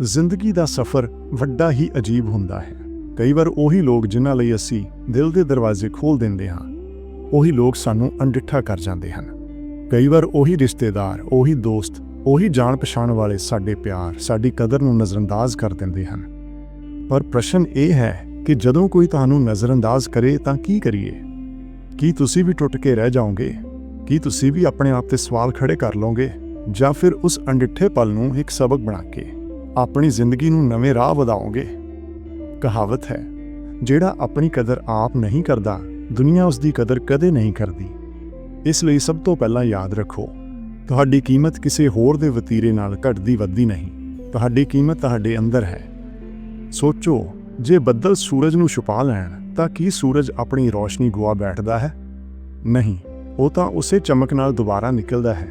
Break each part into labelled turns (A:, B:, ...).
A: ਜ਼ਿੰਦਗੀ ਦਾ ਸਫ਼ਰ ਵੱਡਾ ਹੀ ਅਜੀਬ ਹੁੰਦਾ ਹੈ। ਕਈ ਵਾਰ ਉਹੀ ਲੋਕ ਜਿਨ੍ਹਾਂ ਲਈ ਅਸੀਂ ਦਿਲ ਦੇ ਦਰਵਾਜ਼ੇ ਖੋਲ ਦਿੰਦੇ ਹਾਂ, ਉਹੀ ਲੋਕ ਸਾਨੂੰ ਅਣਡਿੱਠਾ ਕਰ ਜਾਂਦੇ ਹਨ। ਕਈ ਵਾਰ ਉਹੀ ਰਿਸ਼ਤੇਦਾਰ, ਉਹੀ ਦੋਸਤ, ਉਹੀ ਜਾਣ ਪਛਾਣ ਵਾਲੇ ਸਾਡੇ ਪਿਆਰ, ਸਾਡੀ ਕਦਰ ਨੂੰ ਨਜ਼ਰਅੰਦਾਜ਼ ਕਰ ਦਿੰਦੇ ਹਨ। ਪਰ ਪ੍ਰਸ਼ਨ ਇਹ ਹੈ ਕਿ ਜਦੋਂ ਕੋਈ ਤੁਹਾਨੂੰ ਨਜ਼ਰਅੰਦਾਜ਼ ਕਰੇ ਤਾਂ ਕੀ ਕਰੀਏ? ਕੀ ਤੁਸੀਂ ਵੀ ਟੁੱਟ ਕੇ ਰਹਿ ਜਾਓਗੇ? ਕੀ ਤੁਸੀਂ ਵੀ ਆਪਣੇ ਆਪ ਤੇ ਸਵਾਲ ਖੜੇ ਕਰ ਲਓਗੇ ਜਾਂ ਫਿਰ ਉਸ ਅਣਡਿੱਠੇ ਪਲ ਨੂੰ ਇੱਕ ਸਬਕ ਬਣਾ ਕੇ? ਆਪਣੀ ਜ਼ਿੰਦਗੀ ਨੂੰ ਨਵੇਂ ਰਾਹ ਵਧਾਓਗੇ। ਕਹਾਵਤ ਹੈ, ਜਿਹੜਾ ਆਪਣੀ ਕਦਰ ਆਪ ਨਹੀਂ ਕਰਦਾ, ਦੁਨੀਆ ਉਸ ਦੀ ਕਦਰ ਕਦੇ ਨਹੀਂ ਕਰਦੀ। ਇਸ ਲਈ ਸਭ ਤੋਂ ਪਹਿਲਾਂ ਯਾਦ ਰੱਖੋ, ਤੁਹਾਡੀ ਕੀਮਤ ਕਿਸੇ ਹੋਰ ਦੇ ਵਤੀਰੇ ਨਾਲ ਘਟਦੀ ਵੱਧਦੀ ਨਹੀਂ। ਤੁਹਾਡੀ ਕੀਮਤ ਤੁਹਾਡੇ ਅੰਦਰ ਹੈ। ਸੋਚੋ, ਜੇ ਬੱਦਲ ਸੂਰਜ ਨੂੰ ਛੁਪਾ ਲੈਣ, ਤਾਂ ਕੀ ਸੂਰਜ ਆਪਣੀ ਰੋਸ਼ਨੀ ਗੁਆ ਬੈਠਦਾ ਹੈ? ਨਹੀਂ, ਉਹ ਤਾਂ ਉਸੇ ਚਮਕ ਨਾਲ ਦੁਬਾਰਾ ਨਿਕਲਦਾ ਹੈ।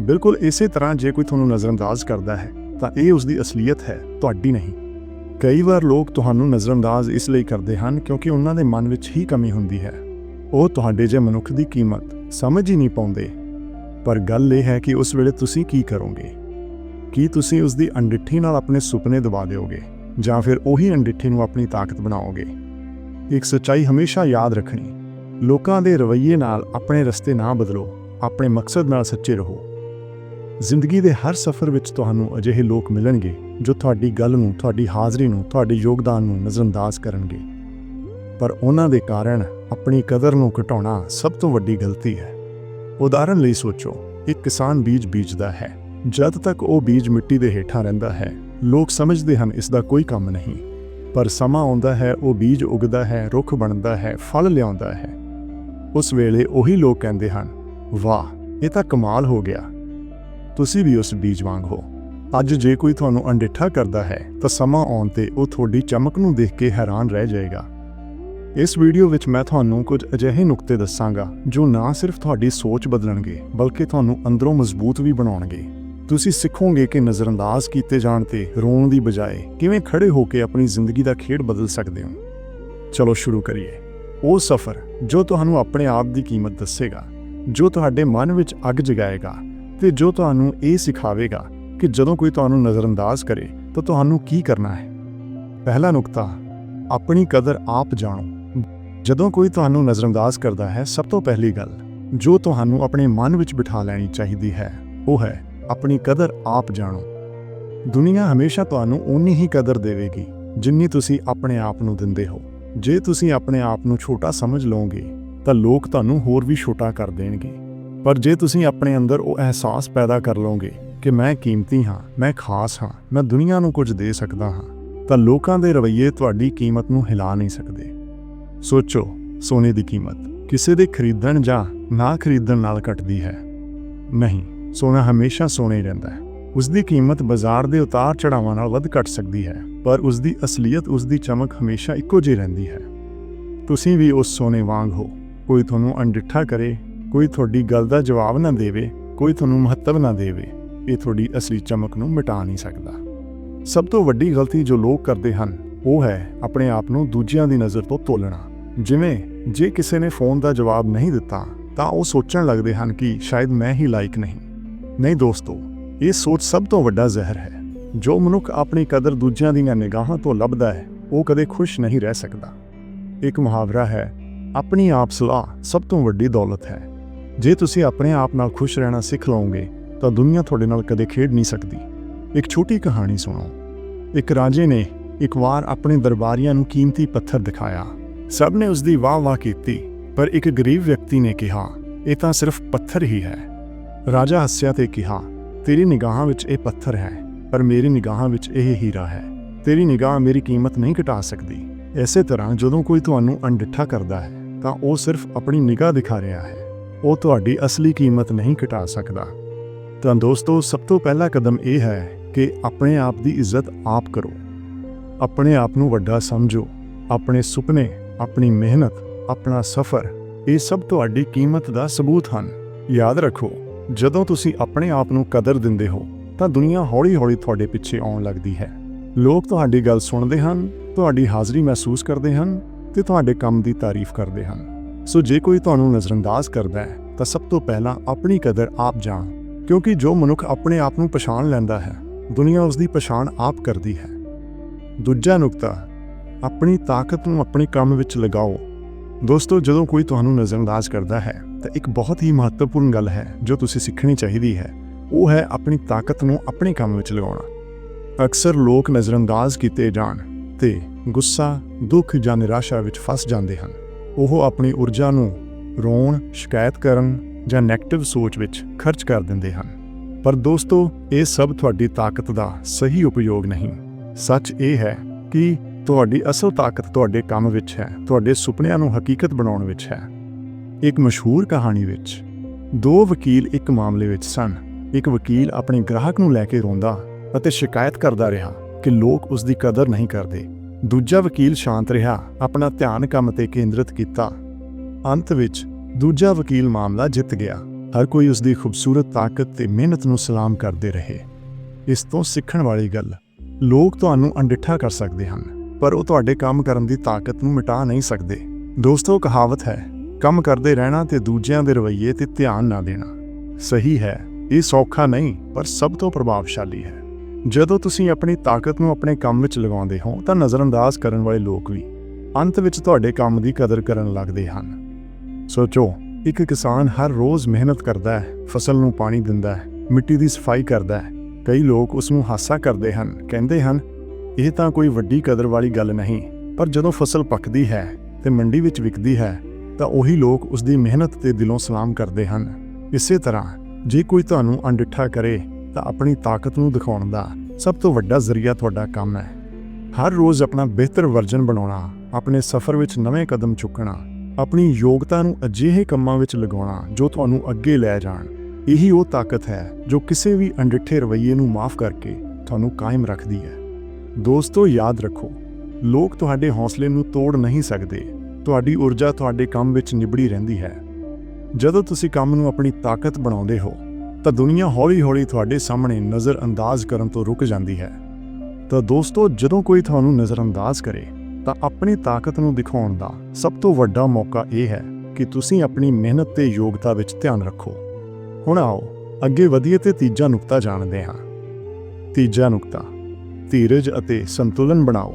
A: ਬਿਲਕੁਲ ਇਸੇ ਤਰ੍ਹਾਂ ਜੇ ਕੋਈ ਤੁਹਾਨੂੰ ਨਜ਼ਰਅੰਦਾਜ਼ ਕਰਦਾ ਹੈ। ਤਾਂ ਇਹ ਉਸ ਦੀ ਅਸਲੀਅਤ ਹੈ, ਤੁਹਾਡੀ ਨਹੀਂ। ਕਈ ਵਾਰ ਲੋਕ ਤੁਹਾਨੂੰ ਨਜ਼ਰਅੰਦਾਜ਼ ਇਸ ਲਈ ਕਰਦੇ ਹਨ ਕਿਉਂਕਿ ਉਹਨਾਂ ਦੇ ਮਨ ਵਿੱਚ ਹੀ ਕਮੀ ਹੁੰਦੀ ਹੈ। ਉਹ ਤੁਹਾਡੇ ਜੇ ਮਨੁੱਖ ਦੀ ਕੀਮਤ ਸਮਝ ਹੀ ਨਹੀਂ ਪਾਉਂਦੇ। ਪਰ ਗੱਲ ਇਹ ਹੈ ਕਿ ਉਸ ਵੇਲੇ ਤੁਸੀਂ ਕੀ ਕਰੋਗੇ? ਕੀ ਤੁਸੀਂ ਉਸ ਦੀ ਅਣਡਿੱਠੀ ਨਾਲ ਆਪਣੇ ਸੁਪਨੇ ਦਬਾ ਦਿਓਗੇ ਜਾਂ ਫਿਰ ਉਹੀ ਅਣਡਿੱਠੀ ਨੂੰ ਆਪਣੀ ਤਾਕਤ ਬਣਾਓਗੇ? ਇੱਕ ਸੱਚਾਈ ਹਮੇਸ਼ਾ ਯਾਦ ਰੱਖਣੀ। ਲੋਕਾਂ ਦੇ ਰਵੱਈਏ ਨਾਲ ਆਪਣੇ ਰਸਤੇ ਨਾ ਬਦਲੋ, ਆਪਣੇ ਮਕਸਦ ਨਾਲ ਸੱਚੇ ਰਹੋ। ਜ਼ਿੰਦਗੀ ਦੇ ਹਰ ਸਫ਼ਰ ਵਿੱਚ ਤੁਹਾਨੂੰ ਅਜਿਹੇ ਲੋਕ ਮਿਲਣਗੇ ਜੋ ਤੁਹਾਡੀ ਗੱਲ ਨੂੰ, ਤੁਹਾਡੀ ਹਾਜ਼ਰੀ ਨੂੰ, ਤੁਹਾਡੇ ਯੋਗਦਾਨ ਨੂੰ ਨਜ਼ਰਅੰਦਾਜ਼ ਕਰਨਗੇ। ਪਰ ਉਹਨਾਂ ਦੇ ਕਾਰਨ ਆਪਣੀ ਕਦਰ ਨੂੰ ਘਟਾਉਣਾ ਸਭ ਤੋਂ ਵੱਡੀ ਗਲਤੀ ਹੈ। ਉਦਾਹਰਨ ਲਈ ਸੋਚੋ, ਇੱਕ ਕਿਸਾਨ ਬੀਜ ਬੀਜਦਾ ਹੈ। ਜਦ ਤੱਕ ਉਹ ਬੀਜ ਮਿੱਟੀ ਦੇ ਹੇਠਾਂ ਰਹਿੰਦਾ ਹੈ, ਲੋਕ ਸਮਝਦੇ ਹਨ ਇਸ ਦਾ ਕੋਈ ਕੰਮ ਨਹੀਂ। ਪਰ ਸਮਾਂ ਆਉਂਦਾ ਹੈ, ਉਹ ਬੀਜ ਉਗਦਾ ਹੈ, ਰੁੱਖ ਬਣਦਾ ਹੈ, ਫਲ ਲਿਆਉਂਦਾ ਹੈ। ਉਸ ਵੇਲੇ ਉਹੀ ਲੋਕ ਕਹਿੰਦੇ ਹਨ, ਵਾਹ, ਇਹ ਤਾਂ ਕਮਾਲ ਹੋ ਗਿਆ। ਤੁਸੀਂ ਵੀ ਉਸ ਬੀਜ ਵਾਂਗ ਹੋ। ਅੱਜ ਜੇ ਕੋਈ ਤੁਹਾਨੂੰ ਅਣਡਿੱਠਾ ਕਰਦਾ ਹੈ, ਤਾਂ ਸਮਾਂ ਆਉਣ ਤੇ ਉਹ ਤੁਹਾਡੀ ਚਮਕ ਨੂੰ ਦੇਖ ਕੇ ਹੈਰਾਨ ਰਹਿ ਜਾਏਗਾ। ਇਸ ਵੀਡੀਓ ਵਿੱਚ ਮੈਂ ਤੁਹਾਨੂੰ ਕੁਝ ਅਜਿਹੇ ਨੁਕਤੇ ਦੱਸਾਂਗਾ, ਜੋ ਨਾ ਸਿਰਫ ਤੁਹਾਡੀ ਸੋਚ ਬਦਲਣਗੇ, ਬਲਕਿ ਤੁਹਾਨੂੰ ਅੰਦਰੋਂ ਮਜ਼ਬੂਤ ਵੀ ਬਣਾਉਣਗੇ। ਤੁਸੀਂ ਸਿੱਖੋਗੇ ਕਿ ਨਜ਼ਰਅੰਦਾਜ਼ ਕੀਤੇ ਜਾਣ ਤੇ ਰੋਣ ਦੀ ਬਜਾਏ ਕਿਵੇਂ ਖੜੇ ਹੋ ਕੇ ਆਪਣੀ ਜ਼ਿੰਦਗੀ ਦਾ ਖੇਡ ਬਦਲ ਸਕਦੇ ਹੋ। ਚਲੋ ਸ਼ੁਰੂ ਕਰੀਏ। ਉਹ ਸਫ਼ਰ ਜੋ ਤੁਹਾਨੂੰ ਆਪਣੇ ਆਪ ਦੀ ਕੀਮਤ ਦੱਸੇਗਾ, ਜੋ ਤੁਹਾਡੇ ਮਨ ਵਿੱਚ ਅੱਗ ਜਗਾਏਗਾ ਤੇ ਜੋ ਤੁਹਾਨੂੰ ਇਹ ਸਿਖਾਵੇਗਾ ਕਿ ਜਦੋਂ ਕੋਈ ਤੁਹਾਨੂੰ ਨਜ਼ਰਅੰਦਾਜ਼ ਕਰੇ, ਤਾਂ ਤੁਹਾਨੂੰ ਕੀ ਕਰਨਾ ਹੈ? ਪਹਿਲਾ ਨੁਕਤਾ, ਆਪਣੀ ਕਦਰ ਆਪ ਜਾਣੋ। ਜਦੋਂ ਕੋਈ ਤੁਹਾਨੂੰ ਨਜ਼ਰਅੰਦਾਜ਼ ਕਰਦਾ ਹੈ, ਸਭ ਤੋਂ ਪਹਿਲੀ ਗੱਲ ਜੋ ਤੁਹਾਨੂੰ ਆਪਣੇ ਮਨ ਵਿੱਚ ਬਿਠਾ ਲੈਣੀ ਚਾਹੀਦੀ ਹੈ, ਉਹ ਹੈ ਆਪਣੀ ਕਦਰ ਆਪ ਜਾਣੋ। ਦੁਨੀਆ ਹਮੇਸ਼ਾ ਤੁਹਾਨੂੰ ਓਨੀ ਹੀ ਕਦਰ ਦੇਵੇਗੀ ਜਿੰਨੀ ਤੁਸੀਂ ਆਪਣੇ ਆਪ ਨੂੰ ਦਿੰਦੇ ਹੋ। ਜੇ ਤੁਸੀਂ ਆਪਣੇ ਆਪ ਨੂੰ ਛੋਟਾ ਸਮਝ ਲਓਗੇ, ਤਾਂ ਲੋਕ ਤੁਹਾਨੂੰ ਹੋਰ ਵੀ ਛੋਟਾ ਕਰ ਦੇਣਗੇ। ਪਰ ਜੇ ਤੁਸੀਂ ਆਪਣੇ ਅੰਦਰ ਉਹ ਅਹਿਸਾਸ ਪੈਦਾ ਕਰ ਲਓਗੇ ਕਿ ਮੈਂ ਕੀਮਤੀ ਹਾਂ, ਮੈਂ ਖਾਸ ਹਾਂ, ਮੈਂ ਦੁਨੀਆ ਨੂੰ ਕੁਝ ਦੇ ਸਕਦਾ ਹਾਂ, ਤਾਂ ਲੋਕਾਂ ਦੇ ਰਵੱਈਏ ਤੁਹਾਡੀ ਕੀਮਤ ਨੂੰ ਹਿਲਾ ਨਹੀਂ ਸਕਦੇ। ਸੋਚੋ, ਸੋਨੇ ਦੀ ਕੀਮਤ ਕਿਸੇ ਦੇ ਖਰੀਦਣ ਜਾਂ ਨਾ ਖਰੀਦਣ ਨਾਲ ਘਟਦੀ ਹੈ। ਨਹੀਂ, ਸੋਨਾ ਹਮੇਸ਼ਾ ਸੋਨਾ ਹੀ ਰਹਿੰਦਾ ਹੈ। ਉਸ ਦੀ ਕੀਮਤ ਬਾਜ਼ਾਰ ਦੇ ਉਤਾਰ ਚੜਾਵਾਂ ਨਾਲ ਵੱਧ ਘਟ ਸਕਦੀ ਹੈ, ਪਰ ਉਸ ਦੀ ਅਸਲੀਅਤ ਉਸ ਦੀ ਚਮਕ ਹਮੇਸ਼ਾ ਇੱਕੋ ਜਿਹੀ ਰਹਿੰਦੀ ਹੈ। ਤੁਸੀਂ ਵੀ ਉਸ ਸੋਨੇ ਵਾਂਗ ਹੋ, ਕੋਈ ਤੁਹਾਨੂੰ ਅਣਡਿੱਠਾ ਕਰੇ ਕੋਈ ਤੁਹਾਡੀ ਗੱਲ ਦਾ ਜਵਾਬ ਨਾ ਦੇਵੇ, ਕੋਈ ਤੁਹਾਨੂੰ ਮਹੱਤਵ ਨਾ ਦੇਵੇ, ਇਹ ਤੁਹਾਡੀ ਅਸਲੀ ਚਮਕ ਨੂੰ ਮਿਟਾ ਨਹੀਂ ਸਕਦਾ। ਸਭ ਤੋਂ ਵੱਡੀ ਗਲਤੀ ਜੋ ਲੋਕ ਕਰਦੇ ਹਨ, ਉਹ ਹੈ ਆਪਣੇ ਆਪ ਨੂੰ ਦੂਜਿਆਂ ਦੀ ਨਜ਼ਰ ਤੋਂ ਤੋਲਣਾ। ਜਿਵੇਂ, ਜੇ ਕਿਸੇ ਨੇ ਫੋਨ ਦਾ ਜਵਾਬ ਨਹੀਂ ਦਿੱਤਾ, ਤਾਂ ਉਹ ਸੋਚਣ ਲੱਗਦੇ ਹਨ ਕਿ ਸ਼ਾਇਦ ਮੈਂ ਹੀ ਲਾਇਕ ਨਹੀਂ। ਨਹੀਂ ਦੋਸਤੋ, ਇਹ ਸੋਚ ਸਭ ਤੋਂ ਵੱਡਾ ਜ਼ਹਿਰ ਹੈ। ਜੋ ਮਨੁੱਖ ਆਪਣੀ ਕਦਰ ਦੂਜਿਆਂ ਦੀਆਂ ਨਿਗਾਹਾਂ ਤੋਂ ਲੱਭਦਾ ਹੈ, ਉਹ ਕਦੇ ਖੁਸ਼ ਨਹੀਂ ਰਹਿ ਸਕਦਾ। ਇੱਕ ਮੁਹਾਵਰਾ ਹੈ, ਆਪਣੀ ਆਪ ਸਲਾਹ ਸਭ ਤੋਂ ਵੱਡੀ ਦੌਲਤ ਹੈ। ਜੇ ਤੁਸੀਂ ਆਪਣੇ ਆਪ ਨਾਲ ਖੁਸ਼ ਰਹਿਣਾ ਸਿੱਖ ਲਓਗੇ, ਤਾਂ ਦੁਨੀਆ ਤੁਹਾਡੇ ਨਾਲ ਕਦੇ ਖੇਡ ਨਹੀਂ ਸਕਦੀ। ਇੱਕ ਛੋਟੀ ਕਹਾਣੀ ਸੁਣੋ। ਇੱਕ ਰਾਜੇ ਨੇ ਇੱਕ ਵਾਰ ਆਪਣੇ ਦਰਬਾਰੀਆਂ ਨੂੰ ਕੀਮਤੀ ਪੱਥਰ ਦਿਖਾਇਆ। ਸਭ ਨੇ ਉਸ ਦੀ ਵਾਹ-ਵਾਹ ਕੀਤੀ, ਪਰ ਇੱਕ ਗਰੀਬ ਵਿਅਕਤੀ ਨੇ ਕਿਹਾ, ਇਹ ਤਾਂ ਸਿਰਫ ਪੱਥਰ ਹੀ ਹੈ। ਰਾਜਾ ਹੱਸਿਆ ਤੇ ਕਿਹਾ, ਤੇਰੀ ਨਿਗਾਹਾਂ ਵਿੱਚ ਇਹ ਪੱਥਰ ਹੈ, ਪਰ ਮੇਰੀ ਨਿਗਾਹਾਂ ਵਿੱਚ ਇਹ ਹੀਰਾ ਹੈ। ਤੇਰੀ ਨਿਗਾਹ ਮੇਰੀ ਕੀਮਤ ਨਹੀਂ ਘਟਾ ਸਕਦੀ। ਇਸੇ ਤਰ੍ਹਾਂ ਜਦੋਂ ਕੋਈ ਤੁਹਾਨੂੰ ਅਣਡਿੱਠਾ ਕਰਦਾ ਹੈ, ਤਾਂ ਉਹ ਸਿਰਫ ਆਪਣੀ ਨਿਗਾਹ ਦਿਖਾ ਰਿਹਾ ਹੈ। ਉਹ ਤੁਹਾਡੀ ਅਸਲੀ ਕੀਮਤ ਨਹੀਂ ਘਟਾ ਸਕਦਾ। ਤਾਂ ਦੋਸਤੋ, ਸਭ ਤੋਂ ਪਹਿਲਾ ਕਦਮ ਇਹ ਹੈ ਕਿ ਆਪਣੇ ਆਪ ਦੀ ਇੱਜ਼ਤ ਆਪ ਕਰੋ। ਆਪਣੇ ਆਪ ਨੂੰ ਵੱਡਾ ਸਮਝੋ। ਆਪਣੇ ਸੁਪਨੇ, ਆਪਣੀ ਮਿਹਨਤ, ਆਪਣਾ ਸਫ਼ਰ, ਇਹ ਸਭ ਤੁਹਾਡੀ ਕੀਮਤ ਦਾ ਸਬੂਤ ਹਨ। ਯਾਦ ਰੱਖੋ, ਜਦੋਂ ਤੁਸੀਂ ਆਪਣੇ ਆਪ ਨੂੰ ਕਦਰ ਦਿੰਦੇ ਹੋ, ਤਾਂ ਦੁਨੀਆ ਹੌਲੀ-ਹੌਲੀ ਤੁਹਾਡੇ ਪਿੱਛੇ ਆਉਣ ਲੱਗਦੀ ਹੈ। ਲੋਕ ਤੁਹਾਡੀ ਗੱਲ ਸੁਣਦੇ ਹਨ, ਤੁਹਾਡੀ ਹਾਜ਼ਰੀ ਮਹਿਸੂਸ ਕਰਦੇ ਹਨ ਤੇ ਤੁਹਾਡੇ ਕੰਮ ਦੀ ਤਾਰੀਫ ਕਰਦੇ ਹਨ। ਸੋ ਜੇ ਕੋਈ ਤੁਹਾਨੂੰ ਨਜ਼ਰਅੰਦਾਜ਼ ਕਰਦਾ ਹੈ, ਤਾਂ ਸਭ ਤੋਂ ਪਹਿਲਾਂ ਆਪਣੀ ਕਦਰ ਆਪ ਜਾਣ, ਕਿਉਂਕਿ ਜੋ ਮਨੁੱਖ ਆਪਣੇ ਆਪ ਨੂੰ ਪਛਾਣ ਲੈਂਦਾ ਹੈ, ਦੁਨੀਆ ਉਸ ਦੀ ਪਛਾਣ ਆਪ ਕਰਦੀ ਹੈ। ਦੂਜਾ ਨੁਕਤਾ, ਆਪਣੀ ਤਾਕਤ ਨੂੰ ਆਪਣੇ ਕੰਮ ਵਿੱਚ ਲਗਾਓ। ਦੋਸਤੋ, ਜਦੋਂ ਕੋਈ ਤੁਹਾਨੂੰ ਨਜ਼ਰਅੰਦਾਜ਼ ਕਰਦਾ ਹੈ, ਤਾਂ ਇੱਕ ਬਹੁਤ ਹੀ ਮਹੱਤਵਪੂਰਨ ਗੱਲ ਹੈ, ਜੋ ਤੁਸੀਂ ਸਿੱਖਣੀ ਚਾਹੀਦੀ ਹੈ। ਉਹ ਹੈ ਆਪਣੀ ਤਾਕਤ ਨੂੰ ਆਪਣੇ ਕੰਮ ਵਿੱਚ ਲਗਾਉਣਾ। ਅਕਸਰ ਲੋਕ ਨਜ਼ਰਅੰਦਾਜ਼ ਕੀਤੇ ਜਾਣ ਤੇ ਗੁੱਸਾ, ਦੁੱਖ ਜਾਂ ਨਿਰਾਸ਼ਾ ਵਿੱਚ ਫਸ ਜਾਂਦੇ ਹਨ। ਉਹ ਆਪਣੀ ਊਰਜਾ ਨੂੰ ਰੋਣ, ਸ਼ਿਕਾਇਤ ਕਰਨ ਜਾਂ ਨੈਗੇਟਿਵ ਸੋਚ ਵਿੱਚ ਖਰਚ ਕਰ ਦਿੰਦੇ ਹਨ। ਪਰ ਦੋਸਤੋ, ਇਹ ਸਭ ਤੁਹਾਡੀ ਤਾਕਤ ਦਾ ਸਹੀ ਉਪਯੋਗ ਨਹੀਂ। ਸੱਚ ਇਹ ਹੈ ਕਿ ਤੁਹਾਡੀ ਅਸਲ ਤਾਕਤ ਤੁਹਾਡੇ ਕੰਮ ਵਿੱਚ ਹੈ, ਤੁਹਾਡੇ ਸੁਪਨਿਆਂ ਨੂੰ ਹਕੀਕਤ ਬਣਾਉਣ ਵਿੱਚ ਹੈ। ਇੱਕ ਮਸ਼ਹੂਰ ਕਹਾਣੀ ਵਿੱਚ, ਦੋ ਵਕੀਲ ਇੱਕ ਮਾਮਲੇ ਵਿੱਚ ਸਨ। ਇੱਕ ਵਕੀਲ ਆਪਣੇ ਗ੍ਰਾਹਕ ਨੂੰ ਲੈ ਕੇ ਰੋਂਦਾ ਅਤੇ ਸ਼ਿਕਾਇਤ ਕਰਦਾ ਰਿਹਾ ਕਿ ਲੋਕ ਉਸ ਦੀ ਕਦਰ ਨਹੀਂ ਕਰਦੇ। ਦੂਜਾ ਵਕੀਲ ਸ਼ਾਂਤ ਰਿਹਾ, ਆਪਣਾ ਧਿਆਨ ਕੰਮ ਤੇ ਕੇਂਦਰਿਤ ਕੀਤਾ। ਅੰਤ ਵਿੱਚ ਦੂਜਾ ਵਕੀਲ ਮਾਮਲਾ ਜਿੱਤ ਗਿਆ। ਹਰ ਕੋਈ ਉਸ ਦੀ ਖੂਬਸੂਰਤ ਤਾਕਤ ਤੇ ਮਿਹਨਤ ਨੂੰ ਸਲਾਮ ਕਰਦੇ ਰਹੇ। ਇਸ ਤੋਂ ਸਿੱਖਣ ਵਾਲੀ ਗੱਲ, ਲੋਕ ਤੁਹਾਨੂੰ ਅਣਡਿੱਠਾ ਕਰ ਸਕਦੇ ਹਨ, ਪਰ ਉਹ ਤੁਹਾਡੇ ਕੰਮ ਕਰਨ ਦੀ ਤਾਕਤ ਨੂੰ ਮਿਟਾ ਨਹੀਂ ਸਕਦੇ। ਦੋਸਤੋ ਕਹਾਵਤ ਹੈ, ਕੰਮ ਕਰਦੇ ਰਹਿਣਾ ਤੇ ਦੂਜਿਆਂ ਦੇ ਰਵੱਈਏ ਤੇ ਧਿਆਨ ਨਾ ਦੇਣਾ। ਸਹੀ ਹੈ, ਇਹ ਸੌਖਾ ਨਹੀਂ, ਪਰ ਸਭ ਤੋਂ ਪ੍ਰਭਾਵਸ਼ਾਲੀ ਹੈ। ਜਦੋਂ ਤੁਸੀਂ ਆਪਣੀ ਤਾਕਤ ਨੂੰ ਆਪਣੇ ਕੰਮ ਵਿੱਚ ਲਗਾਉਂਦੇ ਹੋ, ਤਾਂ ਨਜ਼ਰਅੰਦਾਜ਼ ਕਰਨ ਵਾਲੇ ਲੋਕ ਵੀ ਅੰਤ ਵਿੱਚ ਤੁਹਾਡੇ ਕੰਮ ਦੀ ਕਦਰ ਕਰਨ ਲੱਗਦੇ ਹਨ। ਸੋਚੋ, ਇੱਕ ਕਿਸਾਨ ਹਰ ਰੋਜ਼ ਮਿਹਨਤ ਕਰਦਾ ਹੈ, ਫਸਲ ਨੂੰ ਪਾਣੀ ਦਿੰਦਾ ਹੈ, ਮਿੱਟੀ ਦੀ ਸਫ਼ਾਈ ਕਰਦਾ ਹੈ। ਕਈ ਲੋਕ ਉਸ ਨੂੰ ਹਾਸਾ ਕਰਦੇ ਹਨ, ਕਹਿੰਦੇ ਹਨ, ਇਹ ਤਾਂ ਕੋਈ ਵੱਡੀ ਕਦਰ ਵਾਲੀ ਗੱਲ ਨਹੀਂ, ਪਰ ਜਦੋਂ ਫਸਲ ਪੱਕਦੀ ਹੈ ਤੇ ਮੰਡੀ ਵਿੱਚ ਵਿਕਦੀ ਹੈ, ਤਾਂ ਉਹੀ ਲੋਕ ਉਸ ਦੀ ਮਿਹਨਤ ਤੇ ਦਿਲੋਂ ਸਲਾਮ ਕਰਦੇ ਹਨ। ਇਸੇ ਤਰ੍ਹਾਂ, ਜੇ ਕੋਈ ਤੁਹਾਨੂੰ ਅਣਡਿੱਠਾ ਕਰੇ ਤਾਂ ਆਪਣੀ ਤਾਕਤ ਨੂੰ ਦਿਖਾਉਣ ਦਾ ਸਭ ਤੋਂ ਵੱਡਾ ਜ਼ਰੀਆ ਤੁਹਾਡਾ ਕੰਮ ਹੈ। ਹਰ ਰੋਜ਼ ਆਪਣਾ ਬਿਹਤਰ ਵਰਜਨ ਬਣਾਉਣਾ, ਆਪਣੇ ਸਫ਼ਰ ਵਿੱਚ ਨਵੇਂ ਕਦਮ ਚੁੱਕਣਾ, ਆਪਣੀ ਯੋਗਤਾ ਨੂੰ ਅਜਿਹੇ ਕੰਮਾਂ ਵਿੱਚ ਲਗਾਉਣਾ ਜੋ ਤੁਹਾਨੂੰ ਅੱਗੇ ਲੈ ਜਾਣ। ਇਹੀ ਉਹ ਤਾਕਤ ਹੈ ਜੋ ਕਿਸੇ ਵੀ ਅਣਡਿੱਠੇ ਰਵੱਈਏ ਨੂੰ ਮਾਫ ਕਰਕੇ ਤੁਹਾਨੂੰ ਕਾਇਮ ਰੱਖਦੀ ਹੈ। ਦੋਸਤੋ, ਯਾਦ ਰੱਖੋ, ਲੋਕ ਤੁਹਾਡੇ ਹੌਸਲੇ ਨੂੰ ਤੋੜ ਨਹੀਂ ਸਕਦੇ। ਤੁਹਾਡੀ ਊਰਜਾ ਤੁਹਾਡੇ ਕੰਮ ਵਿੱਚ ਨਿਬੜੀ ਰਹਿੰਦੀ ਹੈ। ਜਦੋਂ ਤੁਸੀਂ ਕੰਮ ਨੂੰ ਆਪਣੀ ਤਾਕਤ ਬਣਾਉਂਦੇ ਹੋ ਤਾਂ ਦੁਨੀਆ ਹੌਲੀ-ਹੌਲੀ ਤੁਹਾਡੇ ਸਾਹਮਣੇ ਨਜ਼ਰ ਅੰਦਾਜ਼ ਕਰਨ ਤੋਂ ਰੁਕ ਜਾਂਦੀ ਹੈ। ਤਾਂ ਦੋਸਤੋ, ਜਦੋਂ ਕੋਈ ਤੁਹਾਨੂੰ ਨਜ਼ਰ ਅੰਦਾਜ਼ ਕਰੇ, ਤਾਂ ਆਪਣੀ ਤਾਕਤ ਨੂੰ ਦਿਖਾਉਣ ਦਾ ਸਭ ਤੋਂ ਵੱਡਾ ਮੌਕਾ ਇਹ ਹੈ ਕਿ ਤੁਸੀਂ ਆਪਣੀ ਮਿਹਨਤ ਤੇ ਯੋਗਤਾ ਵਿੱਚ ਧਿਆਨ ਰੱਖੋ। ਹੁਣ ਆਓ, ਅੱਗੇ ਵਧੀਏ ਤੇ ਤੀਜਾ ਨੁਕਤਾ ਜਾਣਦੇ ਹਾਂ। ਤੀਜਾ ਨੁਕਤਾ, ਧੀਰਜ ਅਤੇ ਸੰਤੁਲਨ ਬਣਾਓ।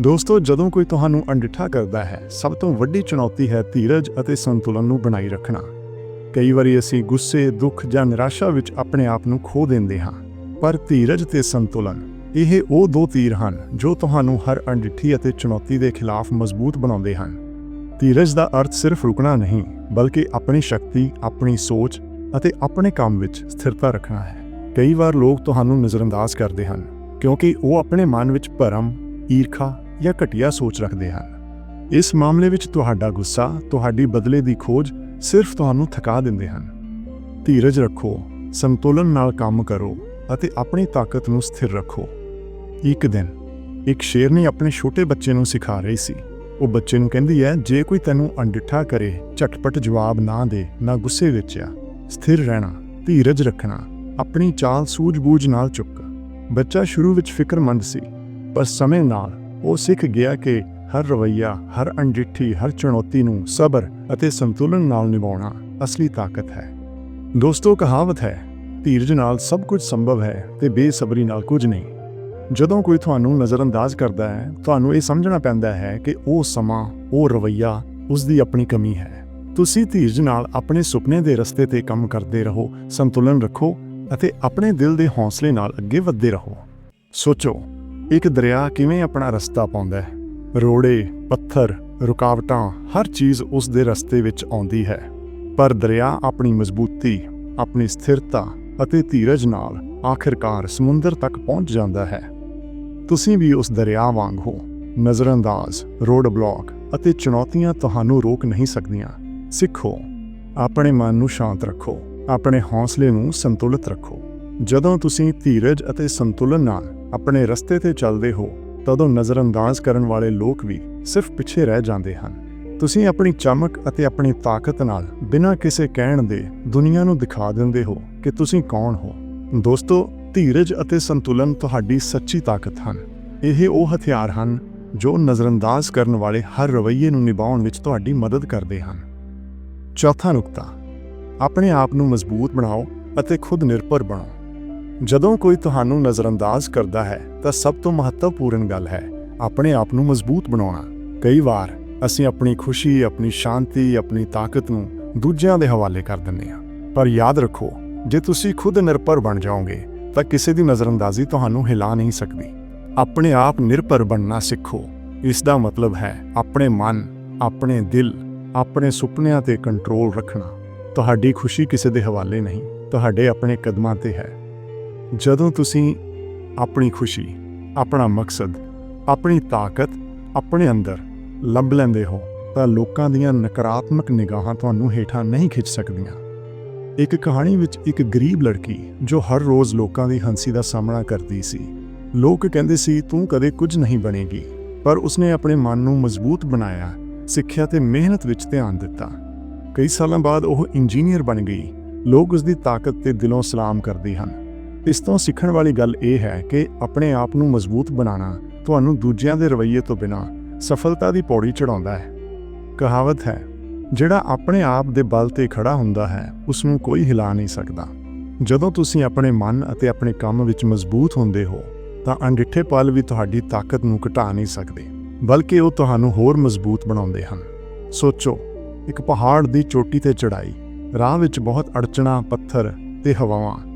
A: ਦੋਸਤੋ, ਜਦੋਂ ਕੋਈ ਤੁਹਾਨੂੰ ਅਣਡਿੱਠਾ ਕਰਦਾ ਹੈ, ਸਭ ਤੋਂ ਵੱਡੀ ਚੁਣੌਤੀ ਹੈ ਧੀਰਜ ਅਤੇ ਸੰਤੁਲਨ ਨੂੰ ਬਣਾਈ ਰੱਖਣਾ। ਕਈ ਵਾਰੀ ਅਸੀਂ ਗੁੱਸੇ, ਦੁੱਖ ਜਾਂ ਨਿਰਾਸ਼ਾ ਵਿੱਚ ਆਪਣੇ ਆਪ ਨੂੰ ਖੋ ਦਿੰਦੇ ਹਾਂ। ਪਰ ਧੀਰਜ ਤੇ ਸੰਤੁਲਨ, ਇਹ ਉਹ ਦੋ ਤੀਰ ਹਨ ਜੋ ਤੁਹਾਨੂੰ ਹਰ ਅਣਡਿੱਠੀ ਅਤੇ ਚੁਣੌਤੀ ਦੇ ਖਿਲਾਫ ਮਜ਼ਬੂਤ ਬਣਾਉਂਦੇ ਹਨ। ਧੀਰਜ ਦਾ ਅਰਥ ਸਿਰਫ ਰੁਕਣਾ ਨਹੀਂ, ਬਲਕਿ ਆਪਣੀ ਸ਼ਕਤੀ, ਆਪਣੀ ਸੋਚ ਅਤੇ ਆਪਣੇ ਕੰਮ ਵਿੱਚ ਸਥਿਰਤਾ ਰੱਖਣਾ ਹੈ। ਕਈ ਵਾਰ ਲੋਕ ਤੁਹਾਨੂੰ ਨਜ਼ਰਅੰਦਾਜ਼ ਕਰਦੇ ਹਨ, ਕਿਉਂਕਿ ਉਹ ਆਪਣੇ ਮਨ ਵਿੱਚ ਭਰਮ, ਈਰਖਾ ਜਾਂ ਘਟੀਆ ਸੋਚ ਰੱਖਦੇ ਹਨ। ਇਸ ਮਾਮਲੇ ਵਿੱਚ ਤੁਹਾਡਾ ਗੁੱਸਾ, ਤੁਹਾਡੀ ਬਦਲੇ ਦੀ ਖੋਜ ਸਿਰਫ ਤੁਹਾਨੂੰ ਥਕਾ ਦਿੰਦੇ ਹਨ। ਧੀਰਜ ਰੱਖੋ, ਸੰਤੁਲਨ ਨਾਲ ਕੰਮ ਕਰੋ ਅਤੇ ਆਪਣੀ ਤਾਕਤ ਨੂੰ ਸਥਿਰ ਰੱਖੋ। ਇੱਕ ਦਿਨ, ਇੱਕ ਸ਼ੇਰਨੀ ਆਪਣੇ ਛੋਟੇ ਬੱਚੇ ਨੂੰ ਸਿਖਾ ਰਹੀ ਸੀ। ਉਹ ਬੱਚੇ ਨੂੰ ਕਹਿੰਦੀ ਹੈ, ਜੇ ਕੋਈ ਤੈਨੂੰ ਅਣਡਿੱਠਾ ਕਰੇ, ਝਟਪਟ ਜਵਾਬ ਨਾ ਦੇ, ਨਾ ਗੁੱਸੇ ਵਿੱਚ ਆ। ਸਥਿਰ ਰਹਿਣਾ, ਧੀਰਜ ਰੱਖਣਾ, ਆਪਣੀ ਚਾਲ ਸੂਝ-ਬੂਝ ਨਾਲ ਚੁੱਕ। ਬੱਚਾ ਸ਼ੁਰੂ ਵਿੱਚ ਫਿਕਰਮੰਦ ਸੀ, ਪਰ ਸਮੇਂ ਨਾਲ ਉਹ ਸਿੱਖ ਗਿਆ ਕਿ ਹਰ ਰਵਈਆ, ਹਰ ਅਣਡਿੱਠੀ, ਹਰ ਚੁਣੌਤੀ ਨੂੰ ਸਬਰ ਅਤੇ ਸੰਤੁਲਨ ਨਾਲ ਨਿਭਾਉਣਾ ਅਸਲੀ ਤਾਕਤ ਹੈ। ਦੋਸਤੋ, ਕਹਾਵਤ ਹੈ, ਧੀਰਜ ਨਾਲ ਸਭ ਕੁਝ ਸੰਭਵ ਹੈ ਤੇ ਬੇਸਬਰੀ ਨਾਲ ਕੁਝ ਨਹੀਂ। ਜਦੋਂ ਕੋਈ ਤੁਹਾਨੂੰ ਨਜ਼ਰਅੰਦਾਜ਼ ਕਰਦਾ ਹੈ, ਤੁਹਾਨੂੰ ਇਹ ਸਮਝਣਾ ਪੈਂਦਾ ਹੈ ਕਿ ਉਹ ਸਮਾਂ, ਉਹ ਰਵਈਆ, ਉਸ ਦੀ ਆਪਣੀ ਕਮੀ ਹੈ। ਤੁਸੀਂ ਧੀਰਜ ਨਾਲ ਆਪਣੇ ਸੁਪਨੇ ਦੇ ਰਸਤੇ ਤੇ ਕੰਮ ਕਰਦੇ ਰਹੋ, ਸੰਤੁਲਨ ਰੱਖੋ ਅਤੇ ਆਪਣੇ ਦਿਲ ਦੇ ਹੌਸਲੇ ਨਾਲ ਅੱਗੇ ਵਧਦੇ ਰਹੋ। ਸੋਚੋ, ਇੱਕ ਦਰਿਆ ਕਿਵੇਂ ਆਪਣਾ ਰਸਤਾ ਪਾਉਂਦਾ ਹੈ? ਰੋੜੇ, ਪੱਥਰ, ਰੁਕਾਵਟਾਂ, ਹਰ ਚੀਜ਼ ਉਸ ਦੇ ਰਸਤੇ ਵਿੱਚ ਆਉਂਦੀ ਹੈ। ਪਰ ਦਰਿਆ ਆਪਣੀ ਮਜ਼ਬੂਤੀ, ਆਪਣੀ ਸਥਿਰਤਾ ਅਤੇ ਧੀਰਜ ਨਾਲ ਆਖਿਰਕਾਰ ਸਮੁੰਦਰ ਤੱਕ ਪਹੁੰਚ ਜਾਂਦਾ ਹੈ। ਤੁਸੀਂ ਵੀ ਉਸ ਦਰਿਆ ਵਾਂਗ ਹੋ। ਨਜ਼ਰਅੰਦਾਜ਼ ਰੋਡ ਬਲੌਕ ਅਤੇ ਚੁਣੌਤੀਆਂ ਤੁਹਾਨੂੰ ਰੋਕ ਨਹੀਂ ਸਕਦੀਆਂ। ਸਿੱਖੋ, ਆਪਣੇ ਮਨ ਨੂੰ ਸ਼ਾਂਤ ਰੱਖੋ, ਆਪਣੇ ਹੌਸਲੇ ਨੂੰ ਸੰਤੁਲਿਤ ਰੱਖੋ। ਜਦੋਂ ਤੁਸੀਂ ਧੀਰਜ ਅਤੇ ਸੰਤੁਲਨ ਨਾਲ ਆਪਣੇ ਰਸਤੇ ਤੇ ਚੱਲਦੇ ਹੋ ਤਦੋਂ ਨਜ਼ਰਅੰਦਾਜ਼ ਕਰਨ ਵਾਲੇ ਲੋਕ ਵੀ ਸਿਰਫ ਪਿੱਛੇ ਰਹਿ ਜਾਂਦੇ ਹਨ। ਤੁਸੀਂ ਆਪਣੀ ਚਮਕ ਅਤੇ ਆਪਣੀ ਤਾਕਤ ਨਾਲ ਬਿਨਾਂ ਕਿਸੇ ਕਹਿਣ ਦੇ ਦੁਨੀਆ ਨੂੰ ਦਿਖਾ ਦਿੰਦੇ ਹੋ ਕਿ ਤੁਸੀਂ ਕੌਣ ਹੋ। ਦੋਸਤੋ, ਧੀਰਜ ਅਤੇ ਸੰਤੁਲਨ ਤੁਹਾਡੀ ਸੱਚੀ ਤਾਕਤ ਹਨ। ਇਹ ਉਹ ਹਥਿਆਰ ਹਨ ਜੋ ਨਜ਼ਰਅੰਦਾਜ਼ ਕਰਨ ਵਾਲੇ ਹਰ ਰਵੱਈਏ ਨੂੰ ਨਿਭਾਉਣ ਵਿੱਚ ਤੁਹਾਡੀ ਮਦਦ ਕਰਦੇ ਹਨ। ਚੌਥਾ ਨੁਕਤਾ, ਆਪਣੇ ਆਪ ਨੂੰ ਮਜ਼ਬੂਤ ਬਣਾਓ ਅਤੇ ਖੁਦ ਨਿਰਭਰ ਬਣੋ। ਜਦੋਂ ਕੋਈ ਤੁਹਾਨੂੰ ਨਜ਼ਰਅੰਦਾਜ਼ ਕਰਦਾ ਹੈ, ਤਾਂ ਸਭ ਤੋਂ ਮਹੱਤਵਪੂਰਨ ਗੱਲ ਹੈ, ਆਪਣੇ ਆਪ ਨੂੰ ਮਜ਼ਬੂਤ ਬਣਾਉਣਾ। ਕਈ ਵਾਰ, ਅਸੀਂ ਆਪਣੀ ਖੁਸ਼ੀ, ਆਪਣੀ ਸ਼ਾਂਤੀ, ਆਪਣੀ ਤਾਕਤ ਨੂੰ ਦੂਜਿਆਂ ਦੇ ਹਵਾਲੇ ਕਰ ਦਿੰਦੇ ਹਾਂ। ਪਰ ਯਾਦ ਰੱਖੋ, ਜੇ ਤੁਸੀਂ ਖੁਦ ਨਿਰਭਰ ਬਣ ਜਾਓਗੇ, ਤਾਂ ਕਿਸੇ ਦੀ ਨਜ਼ਰਅੰਦਾਜ਼ੀ ਤੁਹਾਨੂੰ ਹਿਲਾ ਨਹੀਂ ਸਕਦੀ। ਆਪਣੇ ਆਪ ਨਿਰਭਰ ਬਣਨਾ ਸਿੱਖੋ। ਇਸ ਦਾ ਮਤਲਬ ਹੈ ਆਪਣੇ ਮਨ, ਆਪਣੇ ਦਿਲ, ਆਪਣੇ ਸੁਪਨਿਆਂ ਤੇ ਕੰਟਰੋਲ ਰੱਖਣਾ। ਤੁਹਾਡੀ ਖੁਸ਼ੀ ਕਿਸੇ ਦੇ ਹਵਾਲੇ ਨਹੀਂ, ਤੁਹਾਡੇ ਆਪਣੇ ਕਦਮਾਂ ਤੇ ਹੈ। ਜਦੋਂ ਤੁਸੀਂ ਆਪਣੀ ਖੁਸ਼ੀ, ਆਪਣਾ ਮਕਸਦ, ਆਪਣੀ ਤਾਕਤ ਆਪਣੇ ਅੰਦਰ ਲੱਭ ਲੈਂਦੇ ਹੋ, ਤਾਂ ਲੋਕਾਂ ਦੀਆਂ ਨਕਾਰਾਤਮਕ ਨਿਗਾਹਾਂ ਤੁਹਾਨੂੰ ਹੇਠਾਂ ਨਹੀਂ ਖਿੱਚ ਸਕਦੀਆਂ। ਇੱਕ ਕਹਾਣੀ ਵਿੱਚ ਇੱਕ ਗਰੀਬ ਲੜਕੀ ਜੋ ਹਰ ਰੋਜ਼ ਲੋਕਾਂ ਦੀ ਹੰਸੀ ਦਾ ਸਾਹਮਣਾ ਕਰਦੀ ਸੀ, ਲੋਕ ਕਹਿੰਦੇ ਸੀ, ਤੂੰ ਕਦੇ ਕੁਝ ਨਹੀਂ ਬਣੇਗੀ। ਪਰ ਉਸਨੇ ਆਪਣੇ ਮਨ ਨੂੰ ਮਜ਼ਬੂਤ ਬਣਾਇਆ, ਸਿੱਖਿਆ ਤੇ ਮਿਹਨਤ ਵਿੱਚ ਧਿਆਨ ਦਿੱਤਾ। ਕਈ ਸਾਲਾਂ ਬਾਅਦ ਉਹ ਇੰਜੀਨੀਅਰ ਬਣ ਗਈ। ਲੋਕ ਉਸ ਦੀ ਤਾਕਤ ਤੇ ਦਿਲੋਂ ਸਲਾਮ ਕਰਦੇ ਹਨ। ਇਸ ਤੋਂ ਸਿੱਖਣ ਵਾਲੀ ਗੱਲ ਇਹ ਹੈ ਕਿ ਆਪਣੇ ਆਪ ਨੂੰ ਮਜ਼ਬੂਤ ਬਣਾਉਣਾ ਤੁਹਾਨੂੰ ਦੂਜਿਆਂ ਦੇ ਰਵੱਈਏ ਤੋਂ ਬਿਨਾਂ ਸਫਲਤਾ ਦੀ ਪੌੜੀ ਚੜਾਉਂਦਾ ਹੈ। ਕਹਾਵਤ ਹੈ, ਜਿਹੜਾ ਆਪਣੇ ਆਪ ਦੇ ਬਲ ਤੇ ਖੜਾ ਹੁੰਦਾ ਹੈ ਉਸ ਨੂੰ ਕੋਈ ਹਿਲਾ ਨਹੀਂ ਸਕਦਾ। ਜਦੋਂ ਤੁਸੀਂ ਆਪਣੇ ਮਨ ਅਤੇ ਆਪਣੇ ਕੰਮ ਵਿੱਚ ਮਜ਼ਬੂਤ ਹੁੰਦੇ ਹੋ, ਤਾਂ ਅਣਡਿੱਠੇ ਪਲ ਵੀ ਤੁਹਾਡੀ ਤਾਕਤ ਨੂੰ ਘਟਾ ਨਹੀਂ ਸਕਦੇ, ਬਲਕਿ ਉਹ ਤੁਹਾਨੂੰ ਹੋਰ ਮਜ਼ਬੂਤ ਬਣਾਉਂਦੇ ਹਨ। ਸੋਚੋ, ਇੱਕ ਪਹਾੜ ਦੀ ਚੋਟੀ ਤੇ ਚੜਾਈ ਰਾਹ ਵਿੱਚ ਬਹੁਤ ਅੜਚਣਾ, ਪੱਥਰ ਤੇ ਹਵਾਵਾਂ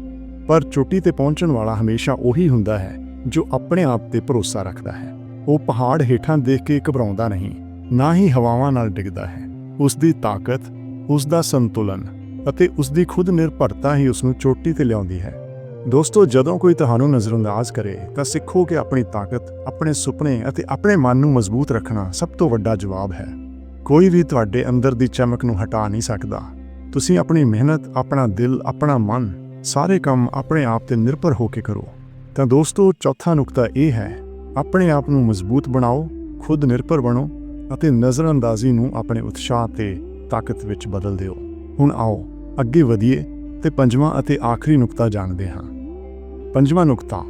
A: ਪਰ ਚੋਟੀ ਤੇ ਪਹੁੰਚਣ ਵਾਲਾ ਹਮੇਸ਼ਾ ਉਹੀ ਹੁੰਦਾ ਹੈ, ਜੋ ਆਪਣੇ ਆਪ ਤੇ ਭਰੋਸਾ ਰੱਖਦਾ ਹੈ। ਉਹ ਪਹਾੜ ਹੇਠਾਂ ਦੇਖ ਕੇ ਘਬਰਾਉਂਦਾ ਨਹੀਂ, ਨਾ ਹੀ ਹਵਾਵਾਂ ਨਾਲ ਡਿੱਗਦਾ ਹੈ। ਉਸ ਦੀ ਤਾਕਤ ਉਸ ਦਾ ਸੰਤੁਲਨ ਅਤੇ ਉਸ ਦੀ ਖੁਦ ਨਿਰਭਰਤਾ ਹੀ ਉਸ ਨੂੰ ਚੋਟੀ ਤੇ ਲਿਆਉਂਦੀ ਹੈ। ਦੋਸਤੋ, ਜਦੋਂ ਕੋਈ ਤੁਹਾਨੂੰ ਨਜ਼ਰਅੰਦਾਜ਼ ਕਰੇ, ਤਾਂ ਸਿੱਖੋ ਕਿ ਆਪਣੀ ਤਾਕਤ, ਆਪਣੇ ਸੁਪਨੇ ਅਤੇ ਆਪਣੇ ਮਨ ਨੂੰ ਮਜ਼ਬੂਤ ਰੱਖਣਾ ਸਭ ਤੋਂ ਵੱਡਾ ਜਵਾਬ ਹੈ। ਕੋਈ ਵੀ ਤੁਹਾਡੇ ਅੰਦਰ ਦੀ ਚਮਕ ਨੂੰ ਹਟਾ ਨਹੀਂ ਸਕਦਾ। ਤੁਸੀਂ ਆਪਣੀ ਮਿਹਨਤ, ਆਪਣਾ ਦਿਲ, ਆਪਣਾ ਮਨ ਸਾਰੇ ਕੰਮ ਆਪਣੇ ਆਪ ਤੇ ਨਿਰਭਰ ਹੋ ਕੇ ਕਰੋ। ਤਾਂ ਦੋਸਤੋ, ਚੌਥਾ ਨੁਕਤਾ ਇਹ ਹੈ, ਆਪਣੇ ਆਪ ਨੂੰ ਮਜ਼ਬੂਤ ਬਣਾਓ, ਖੁਦ ਨਿਰਭਰ ਬਣੋ ਅਤੇ ਨਜ਼ਰਅੰਦਾਜ਼ੀ ਨੂੰ ਆਪਣੇ ਉਤਸ਼ਾਹ ਤੇ ਤਾਕਤ ਵਿੱਚ ਬਦਲ ਦਿਓ। ਹੁਣ ਆਓ, ਅੱਗੇ ਵਧੀਏ ਤੇ ਪੰਜਵਾਂ ਅਤੇ ਆਖਰੀ ਨੁਕਤਾ ਜਾਣਦੇ ਹਾਂ। ਪੰਜਵਾਂ ਨੁਕਤਾ,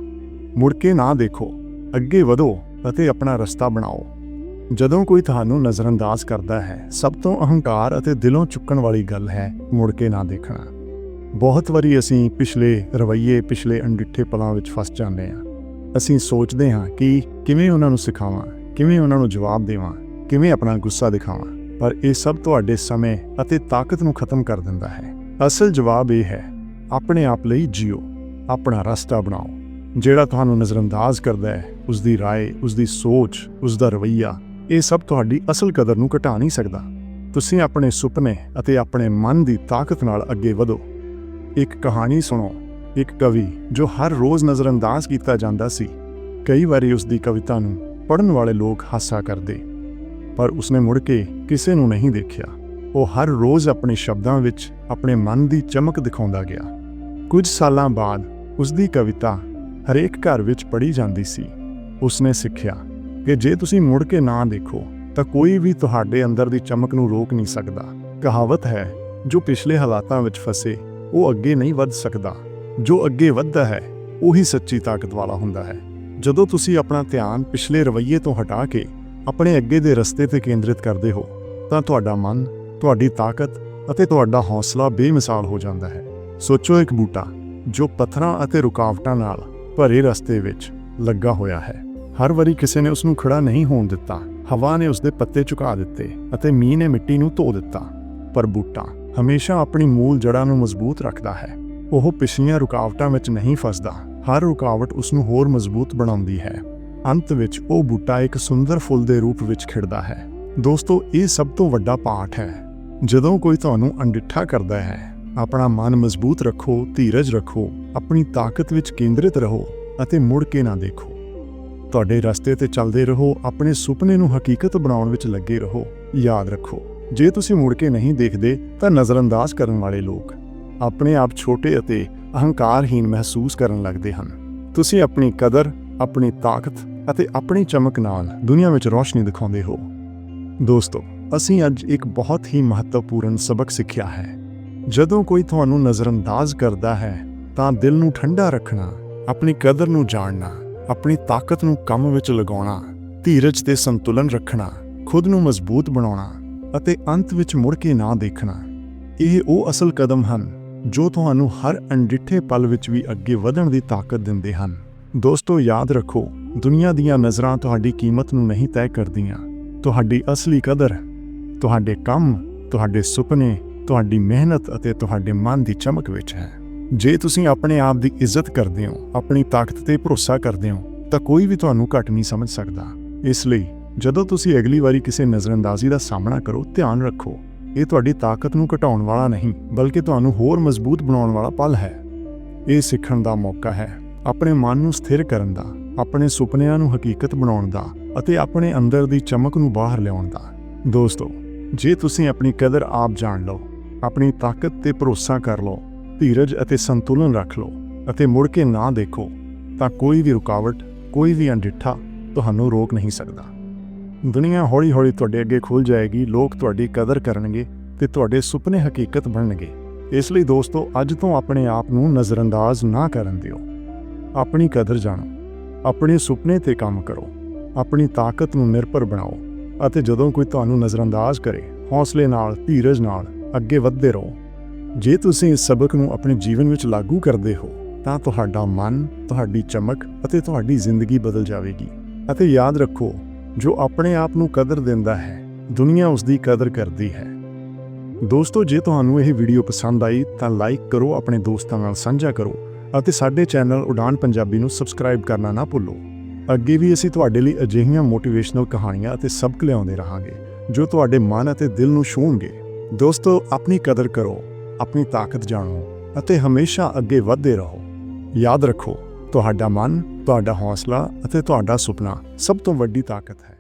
A: ਮੁੜ ਕੇ ਨਾ ਦੇਖੋ, ਅੱਗੇ ਵਧੋ ਅਤੇ ਆਪਣਾ ਰਸਤਾ ਬਣਾਓ। ਜਦੋਂ ਕੋਈ ਤੁਹਾਨੂੰ ਨਜ਼ਰਅੰਦਾਜ਼ ਕਰਦਾ ਹੈ, ਸਭ ਤੋਂ ਅਹੰਕਾਰ ਅਤੇ ਦਿਲੋਂ ਚੁੱਕਣ ਵਾਲੀ ਗੱਲ ਹੈ, ਮੁੜ ਕੇ ਨਾ ਦੇਖਣਾ। ਬਹੁਤ ਵਾਰੀ ਅਸੀਂ ਪਿਛਲੇ ਰਵੱਈਏ ਪਿਛਲੇ ਅਣਡਿੱਠੇ ਪਲਾਂ ਵਿੱਚ ਫਸ ਜਾਂਦੇ ਹਾਂ ਅਸੀਂ ਸੋਚਦੇ ਹਾਂ ਕਿ ਕਿਵੇਂ ਉਹਨਾਂ ਨੂੰ ਸਿਖਾਵਾਂ ਕਿਵੇਂ ਉਹਨਾਂ ਨੂੰ ਜਵਾਬ ਦੇਵਾਂ ਕਿਵੇਂ ਆਪਣਾ ਗੁੱਸਾ ਦਿਖਾਵਾਂ ਪਰ ਇਹ ਸਭ ਤੁਹਾਡੇ ਸਮੇਂ ਅਤੇ ਤਾਕਤ ਨੂੰ ਖਤਮ ਕਰ ਦਿੰਦਾ ਹੈ ਅਸਲ ਜਵਾਬ ਇਹ ਹੈ ਆਪਣੇ ਆਪ ਲਈ ਜੀਓ ਆਪਣਾ ਰਸਤਾ ਬਣਾਓ ਜਿਹੜਾ ਤੁਹਾਨੂੰ ਨਜ਼ਰਅੰਦਾਜ਼ ਕਰਦਾ ਹੈ ਉਸ ਦੀ رائے ਉਸ ਦੀ ਸੋਚ ਉਸ ਦਾ ਰਵੱਈਆ ਇਹ ਸਭ ਤੁਹਾਡੀ ਅਸਲ ਕਦਰ ਨੂੰ ਘਟਾ ਨਹੀਂ ਸਕਦਾ ਤੁਸੀਂ ਆਪਣੇ ਸੁਪਨੇ ਅਤੇ ਆਪਣੇ ਮਨ ਦੀ ਤਾਕਤ ਨਾਲ ਅੱਗੇ ਵਧੋ ਇੱਕ ਕਹਾਣੀ ਸੁਣੋ, ਇੱਕ ਕਵੀ ਜੋ ਹਰ ਰੋਜ਼ ਨਜ਼ਰਅੰਦਾਜ਼ ਕੀਤਾ ਜਾਂਦਾ ਸੀ। ਕਈ ਵਾਰੀ ਉਸ ਦੀ ਕਵਿਤਾ ਨੂੰ ਪੜ੍ਹਨ ਵਾਲੇ ਲੋਕ ਹਾਸਾ ਕਰਦੇ, ਪਰ ਉਸਨੇ ਮੁੜ ਕੇ ਕਿਸੇ ਨੂੰ ਨਹੀਂ ਦੇਖਿਆ। ਉਹ ਹਰ ਰੋਜ਼ ਆਪਣੇ ਸ਼ਬਦਾਂ ਵਿੱਚ ਆਪਣੇ ਮਨ ਦੀ ਚਮਕ ਦਿਖਾਉਂਦਾ ਗਿਆ। ਕੁਝ ਸਾਲਾਂ ਬਾਅਦ ਉਸ ਦੀ ਕਵਿਤਾ ਹਰੇਕ ਘਰ ਵਿੱਚ ਪੜ੍ਹੀ ਜਾਂਦੀ ਸੀ। ਉਸਨੇ ਸਿੱਖਿਆ ਕਿ ਜੇ ਤੁਸੀਂ ਮੁੜ ਕੇ ਨਾ ਦੇਖੋ, ਤਾਂ ਕੋਈ ਵੀ ਤੁਹਾਡੇ ਅੰਦਰ ਦੀ ਚਮਕ ਨੂੰ ਰੋਕ ਨਹੀਂ ਸਕਦਾ। ਕਹਾਵਤ ਹੈ, ਜੋ ਪਿਛਲੇ ਹਾਲਾਤਾਂ ਵਿੱਚ ਫਸੇ ਉਹ ਅੱਗੇ ਨਹੀਂ ਵੱਧ ਸਕਦਾ। ਜੋ ਅੱਗੇ ਵੱਧਦਾ ਹੈ, ਉਹੀ ਸੱਚੀ ਤਾਕਤ ਵਾਲਾ ਹੁੰਦਾ ਹੈ। ਜਦੋਂ ਤੁਸੀਂ ਆਪਣਾ ਧਿਆਨ ਪਿਛਲੇ ਰਵੱਈਏ ਤੋਂ ਹਟਾ ਕੇ ਆਪਣੇ ਅੱਗੇ ਦੇ ਰਸਤੇ ਤੇ ਕੇਂਦਰਿਤ ਕਰਦੇ ਹੋ, ਤਾਂ ਤੁਹਾਡਾ ਮਨ, ਤੁਹਾਡੀ ਤਾਕਤ ਅਤੇ ਤੁਹਾਡਾ ਹੌਸਲਾ ਬੇਮਿਸਾਲ ਹੋ ਜਾਂਦਾ ਹੈ। ਸੋਚੋ ਇੱਕ ਬੂਟਾ, ਜੋ ਪੱਥਰਾਂ ਅਤੇ ਰੁਕਾਵਟਾਂ ਨਾਲ ਭਰੇ ਰਸਤੇ ਵਿੱਚ ਲੱਗਾ ਹੋਇਆ ਹੈ। ਹਰ ਵਾਰੀ ਕਿਸੇ ਨੇ ਉਸ ਨੂੰ ਖੜਾ ਨਹੀਂ ਹੋਣ ਦਿੱਤਾ। ਹਵਾ ਨੇ ਉਸ ਦੇ ਪੱਤੇ ਝੁਕਾ ਦਿੱਤੇ ਅਤੇ ਮੀਂਹ ਨੇ ਮਿੱਟੀ ਨੂੰ ਧੋ ਦਿੱਤਾ। ਪਰ ਬੂਟਾ ਹਮੇਸ਼ਾ ਆਪਣੀ ਮੂਲ ਜੜ੍ਹਾਂ ਨੂੰ ਮਜ਼ਬੂਤ ਰੱਖਦਾ ਹੈ। ਉਹ ਪਿਛਲੀਆਂ ਰੁਕਾਵਟਾਂ ਵਿੱਚ ਨਹੀਂ ਫਸਦਾ। ਹਰ ਰੁਕਾਵਟ ਉਸ ਨੂੰ ਹੋਰ ਮਜ਼ਬੂਤ ਬਣਾਉਂਦੀ ਹੈ। ਅੰਤ ਵਿੱਚ ਉਹ ਬੂਟਾ ਇੱਕ ਸੁੰਦਰ ਫੁੱਲ ਦੇ ਰੂਪ ਵਿੱਚ ਖਿੜਦਾ ਹੈ। ਦੋਸਤੋ, ਇਹ ਸਭ ਤੋਂ ਵੱਡਾ ਪਾਠ ਹੈ। ਜਦੋਂ ਕੋਈ ਤੁਹਾਨੂੰ ਅਣਡਿੱਠਾ ਕਰਦਾ ਹੈ, ਆਪਣਾ ਮਨ ਮਜ਼ਬੂਤ ਰੱਖੋ, ਧੀਰਜ ਰੱਖੋ, ਆਪਣੀ ਤਾਕਤ ਵਿੱਚ ਕੇਂਦਰਿਤ ਰਹੋ ਅਤੇ ਮੁੜ ਕੇ ਨਾ ਦੇਖੋ। ਤੁਹਾਡੇ ਰਸਤੇ ਤੇ ਚੱਲਦੇ ਰਹੋ, ਆਪਣੇ ਸੁਪਨੇ ਨੂੰ ਹਕੀਕਤ ਬਣਾਉਣ ਵਿੱਚ ਲੱਗੇ ਰਹੋ। ਯਾਦ ਰੱਖੋ ਜੇ ਤੁਸੀਂ ਮੁੜ ਕੇ ਨਹੀਂ ਦੇਖਦੇ, ਤਾਂ ਨਜ਼ਰਅੰਦਾਜ਼ ਕਰਨ ਵਾਲੇ ਲੋਕ ਆਪਣੇ ਆਪ ਛੋਟੇ ਅਤੇ ਅਹੰਕਾਰਹੀਣ ਮਹਿਸੂਸ ਕਰਨ ਲੱਗਦੇ ਹਨ। ਤੁਸੀਂ ਆਪਣੀ ਕਦਰ, ਆਪਣੀ ਤਾਕਤ ਅਤੇ ਆਪਣੀ ਚਮਕ ਨਾਲ ਦੁਨੀਆ ਵਿੱਚ ਰੋਸ਼ਨੀ ਦਿਖਾਉਂਦੇ ਹੋ। ਦੋਸਤੋ, ਅਸੀਂ ਅੱਜ ਇੱਕ ਬਹੁਤ ਹੀ ਮਹੱਤਵਪੂਰਨ ਸਬਕ ਸਿੱਖਿਆ ਹੈ। ਜਦੋਂ ਕੋਈ ਤੁਹਾਨੂੰ ਨਜ਼ਰਅੰਦਾਜ਼ ਕਰਦਾ ਹੈ, ਤਾਂ ਦਿਲ ਨੂੰ ਠੰਡਾ ਰੱਖਣਾ, ਆਪਣੀ ਕਦਰ ਨੂੰ ਜਾਣਨਾ, ਆਪਣੀ ਤਾਕਤ ਨੂੰ ਕੰਮ ਵਿੱਚ ਲਗਾਉਣਾ, ਧੀਰਜ ਤੇ ਸੰਤੁਲਨ ਰੱਖਣਾ, ਖੁਦ ਨੂੰ ਮਜ਼ਬੂਤ ਬਣਾਉਣਾ ਅਤੇ ਅੰਤ ਵਿੱਚ ਮੁੜ ਕੇ ਨਾ ਦੇਖਣਾ। ਇਹ ਉਹ ਅਸਲ ਕਦਮ ਹਨ, ਜੋ ਤੁਹਾਨੂੰ ਹਰ ਅਣਡਿੱਠੇ ਪਲ ਵਿੱਚ ਵੀ ਅੱਗੇ ਵਧਣ ਦੀ ਤਾਕਤ ਦਿੰਦੇ ਹਨ। ਦੋਸਤੋ, ਯਾਦ ਰੱਖੋ, ਦੁਨੀਆ ਦੀਆਂ ਨਜ਼ਰਾਂ ਤੁਹਾਡੀ ਕੀਮਤ ਨੂੰ ਨਹੀਂ ਤੈਅ ਕਰਦੀਆਂ। ਤੁਹਾਡੀ ਅਸਲੀ ਕਦਰ, ਤੁਹਾਡੇ ਕੰਮ, ਤੁਹਾਡੇ ਸੁਪਨੇ, ਤੁਹਾਡੀ ਮਿਹਨਤ ਅਤੇ ਤੁਹਾਡੇ ਮਨ ਦੀ ਚਮਕ ਵਿੱਚ ਹੈ। ਜੇ ਤੁਸੀਂ ਆਪਣੇ ਆਪ ਦੀ ਇੱਜ਼ਤ ਕਰਦੇ ਹੋ, ਆਪਣੀ ਤਾਕਤ ਤੇ ਭਰੋਸਾ ਕਰਦੇ ਹੋ, ਤਾਂ ਕੋਈ ਵੀ ਤੁਹਾਨੂੰ ਘੱਟ ਨਹੀਂ ਸਮਝ ਸਕਦਾ। ਇਸ ਲਈ ਜਦੋਂ ਤੁਸੀਂ ਅਗਲੀ ਵਾਰੀ ਕਿਸੇ ਨਜ਼ਰਅੰਦਾਜ਼ੀ ਦਾ ਸਾਹਮਣਾ ਕਰੋ, ਧਿਆਨ ਰੱਖੋ। ਇਹ ਤੁਹਾਡੀ ਤਾਕਤ ਨੂੰ ਘਟਾਉਣ ਵਾਲਾ ਨਹੀਂ, ਬਲਕਿ ਤੁਹਾਨੂੰ ਹੋਰ ਮਜ਼ਬੂਤ ਬਣਾਉਣ ਵਾਲਾ ਪਲ ਹੈ। ਇਹ ਸਿੱਖਣ ਦਾ ਮੌਕਾ ਹੈ, ਆਪਣੇ ਮਨ ਨੂੰ ਸਥਿਰ ਕਰਨ ਦਾ, ਆਪਣੇ ਸੁਪਨਿਆਂ ਨੂੰ ਹਕੀਕਤ ਬਣਾਉਣ ਦਾ ਅਤੇ ਆਪਣੇ ਅੰਦਰ ਦੀ ਚਮਕ ਨੂੰ ਬਾਹਰ ਲਿਆਉਣ ਦਾ। ਦੋਸਤੋ, ਜੇ ਤੁਸੀਂ ਆਪਣੀ ਕਦਰ ਆਪ ਜਾਣ ਲਓ, ਆਪਣੀ ਤਾਕਤ ਤੇ ਭਰੋਸਾ ਕਰ ਲਓ, ਧੀਰਜ ਅਤੇ ਸੰਤੁਲਨ ਰੱਖ ਲਓ ਅਤੇ ਮੁੜ ਕੇ ਨਾ ਦੇਖੋ, ਤਾਂ ਕੋਈ ਵੀ ਰੁਕਾਵਟ, ਕੋਈ ਵੀ ਅਣਡਿੱਠਾ ਤੁਹਾਨੂੰ ਰੋਕ ਨਹੀਂ ਸਕਦਾ। ਦੁਨੀਆ ਹੌਲੀ-ਹੌਲੀ ਤੁਹਾਡੇ ਅੱਗੇ ਖੁੱਲ ਜਾਏਗੀ, ਲੋਕ ਤੁਹਾਡੀ ਕਦਰ ਕਰਨਗੇ ਤੇ ਤੁਹਾਡੇ ਸੁਪਨੇ ਹਕੀਕਤ ਬਣਨਗੇ। ਇਸ ਲਈ ਦੋਸਤੋ, ਅੱਜ ਤੋਂ ਆਪਣੇ ਆਪ ਨੂੰ ਨਜ਼ਰਅੰਦਾਜ਼ ਨਾ ਕਰਨ ਦਿਓ। ਆਪਣੀ ਕਦਰ ਜਾਣੋ, ਆਪਣੇ ਸੁਪਨੇ ਤੇ ਕੰਮ ਕਰੋ, ਆਪਣੀ ਤਾਕਤ ਨੂੰ ਨਿਰਭਰ ਬਣਾਓ ਅਤੇ ਜਦੋਂ ਕੋਈ ਤੁਹਾਨੂੰ ਨਜ਼ਰਅੰਦਾਜ਼ ਕਰੇ, ਹੌਸਲੇ ਨਾਲ, ਧੀਰਜ ਨਾਲ ਅੱਗੇ ਵਧਦੇ ਰਹੋ। ਜੇ ਤੁਸੀਂ ਇਸ ਸਬਕ ਨੂੰ ਆਪਣੇ ਜੀਵਨ ਵਿੱਚ ਲਾਗੂ ਕਰਦੇ ਹੋ, ਤਾਂ ਤੁਹਾਡਾ ਮਨ, ਤੁਹਾਡੀ ਚਮਕ ਅਤੇ ਤੁਹਾਡੀ ਜ਼ਿੰਦਗੀ ਬਦਲ ਜਾਵੇਗੀ। ਅਤੇ ਯਾਦ ਰੱਖੋ ਜੋ ਆਪਣੇ ਆਪ ਨੂੰ ਕਦਰ ਦਿੰਦਾ ਹੈ, ਦੁਨੀਆ ਉਸ ਦੀ ਕਦਰ ਕਰਦੀ ਹੈ। ਦੋਸਤੋ, ਜੇ ਤੁਹਾਨੂੰ ਇਹ ਵੀਡੀਓ ਪਸੰਦ ਆਈ, ਤਾਂ ਲਾਈਕ ਕਰੋ, ਆਪਣੇ ਦੋਸਤਾਂ ਨਾਲ ਸਾਂਝਾ ਕਰੋ ਅਤੇ ਸਾਡੇ ਚੈਨਲ ਉਡਾਨ ਪੰਜਾਬੀ ਨੂੰ ਸਬਸਕ੍ਰਾਈਬ ਕਰਨਾ ਨਾ ਭੁੱਲੋ। ਅੱਗੇ ਵੀ ਅਸੀਂ ਤੁਹਾਡੇ ਲਈ ਅਜਿਹੀਆਂ ਮੋਟੀਵੇਸ਼ਨਲ ਕਹਾਣੀਆਂ ਅਤੇ ਸਬਕ ਲਿਆਉਂਦੇ ਰਹਾਂਗੇ, ਜੋ ਤੁਹਾਡੇ ਮਨ ਅਤੇ ਦਿਲ ਨੂੰ ਛੂਹਣਗੇ। ਦੋਸਤੋ, ਆਪਣੀ ਕਦਰ ਕਰੋ, ਆਪਣੀ ਤਾਕਤ ਜਾਣੋ ਅਤੇ ਹਮੇਸ਼ਾ ਅੱਗੇ ਵਧਦੇ ਰਹੋ। ਯਾਦ ਰੱਖੋ ਤੁਹਾਡਾ ਮਨ ਤੁਹਾਡਾ ਹੌਸਲਾ ਅਤੇ ਤੁਹਾਡਾ ਸੁਪਨਾ ਸਭ ਤੋਂ ਵੱਡੀ ਤਾਕਤ ਹੈ।